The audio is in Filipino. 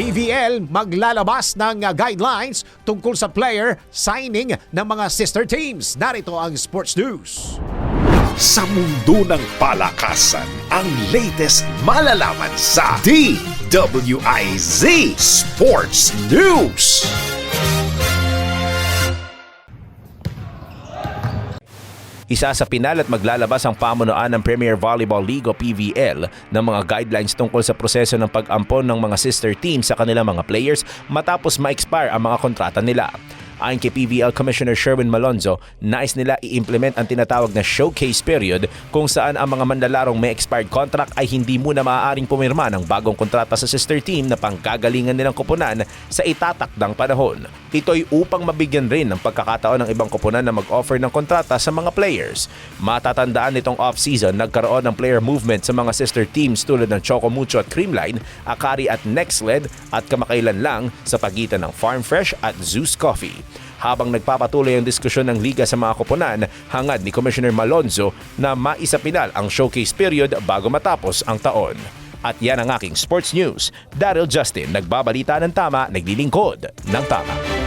PVL maglalabas ng uh, guidelines tungkol sa player signing ng mga sister teams. Narito ang Sports News. Sa mundo ng palakasan, ang latest malalaman sa DWIZ Sports News. Isa sa pinal at maglalabas ang pamunuan ng Premier Volleyball League o PVL ng mga guidelines tungkol sa proseso ng pag-ampon ng mga sister teams sa kanilang mga players matapos ma-expire ang mga kontrata nila. Ayon kay PVL Commissioner Sherwin Malonzo, nais nila i-implement ang tinatawag na showcase period kung saan ang mga manlalarong may expired contract ay hindi muna maaaring pumirma ng bagong kontrata sa sister team na panggagalingan nilang koponan sa itatakdang panahon. Ito'y upang mabigyan rin ng pagkakataon ng ibang koponan na mag-offer ng kontrata sa mga players. Matatandaan nitong off-season, nagkaroon ng player movement sa mga sister teams tulad ng Choco Mucho at Creamline, Akari at Nextled at kamakailan lang sa pagitan ng Farm Fresh at Zeus Coffee. Habang nagpapatuloy ang diskusyon ng liga sa mga koponan, hangad ni Commissioner Malonzo na maisapinal ang showcase period bago matapos ang taon. At yan ang aking sports news. Daryl Justin, nagbabalita ng tama, naglilingkod ng tama.